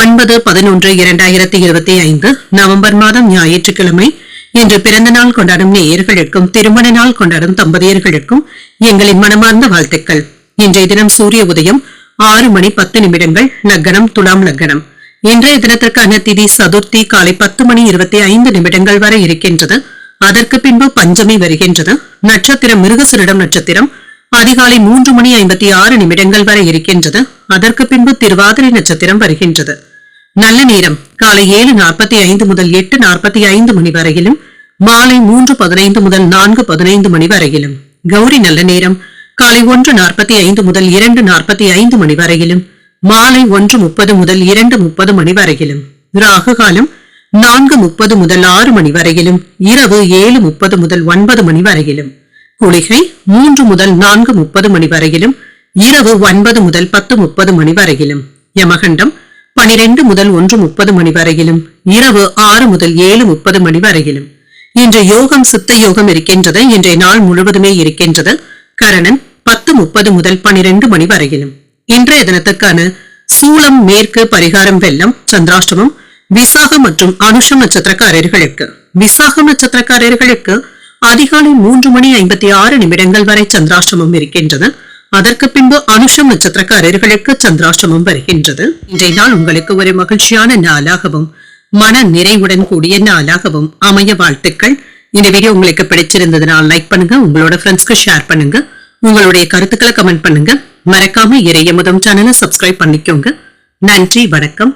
ஒன்பது பதினொன்று இரண்டாயிரத்தி இருபத்தி ஐந்து நவம்பர் மாதம் ஞாயிற்றுக்கிழமை. இன்று பிறந்த நாள் கொண்டாடும் நேயர்களுக்கும் திருமண நாள் கொண்டாடும் தம்பதியர்களுக்கும் எங்களின் மனமார்ந்த வாழ்த்துக்கள். இன்றைய தினம் சூரிய உதயம் ஆறு மணி பத்து நிமிடங்கள் லக்கணம் துலாம் லக்கணம் இன்றைய தினத்திற்கான திதி சதுர்த்தி காலை பத்து மணி இருபத்தி ஐந்து நிமிடங்கள் வரை இருக்கின்றது. அதற்கு பின்பு பஞ்சமி வருகின்றது. நட்சத்திரம் மிருகசிரிடம் நட்சத்திரம் அதிகாலை மூன்று மணி ஐம்பத்தி ஆறு நிமிடங்கள் வரை இருக்கின்றது. அதற்கு பின்பு திருவாதிரை நட்சத்திரம் வருகின்றது. நல்ல நேரம். காலை ஏழு நாற்பத்தி ஐந்து முதல் எட்டு நாற்பத்தி ஐந்து மணி வரையிலும் மாலை மூன்று பதினைந்து முதல் நான்கு பதினைந்து மணி வரையிலும். கௌரி நல்ல நேரம். காலை ஒன்று நாற்பத்தி ஐந்து முதல் இரண்டு நாற்பத்தி ஐந்து மணி வரையிலும் மாலை ஒன்று முப்பது முதல் இரண்டு முப்பது மணி வரையிலும். ராகு காலம் நான்கு முப்பது முதல் ஆறு மணி வரையிலும் இரவு ஏழு முப்பது முதல் ஒன்பது மணி வரையிலும். குளிகை மூன்று முதல் நான்கு முப்பது மணி வரையிலும் இரவு ஒன்பது முதல் பத்து முப்பது மணி வரையிலும். யமகண்டம் பனிரெண்டு முதல் ஒன்று முப்பது மணி வரையிலும். இரவு ஆறு முதல் ஏழு முப்பது மணி வரையிலும். இன்று யோகம் சித்த யோகம் இருக்கின்றது. இன்றைய நாள் முழுவதுமே இருக்கின்றது. கரணன் பத்து முப்பது முதல் பனிரெண்டு மணி வரையிலும். இன்றைய தினத்துக்கான சூளம் மேற்கு பரிகாரம் வெள்ளம் சந்திராஷ்டமம் விசாகம் மற்றும் அனுஷம் நட்சத்திரக்காரர்களுக்கு. விசாகம் நட்சத்திரக்காரர்களுக்கு அதிகாலை மூன்று மணி ஐம்பத்தி ஆறு நிமிடங்கள் வரை சந்திராஷ்டமம் இருக்கின்றது. அதற்கு பின்பு அனுஷம் நட்சத்திரக்காரர்களுக்கு சந்திராஷ்டமம் வருகின்றது. இன்றைய நாள் உங்களுக்கு ஒரு மகிழ்ச்சியான நாளாகவும் மன நிறைவுடன் கூடிய நாளாகவும் அமைய வாழ்த்துக்கள். இந்த வீடியோ உங்களுக்கு பிடிச்சிருந்ததுனால் லைக் பண்ணுங்க உங்களோட ஃப்ரெண்ட்ஸ்க்கு ஷேர் பண்ணுங்க உங்களுடைய கருத்துக்களை கமெண்ட் பண்ணுங்க. மறக்காம இறைய முதம் சேனலை சப்ஸ்கிரைப் பண்ணிக்கோங்க. நன்றி வணக்கம்.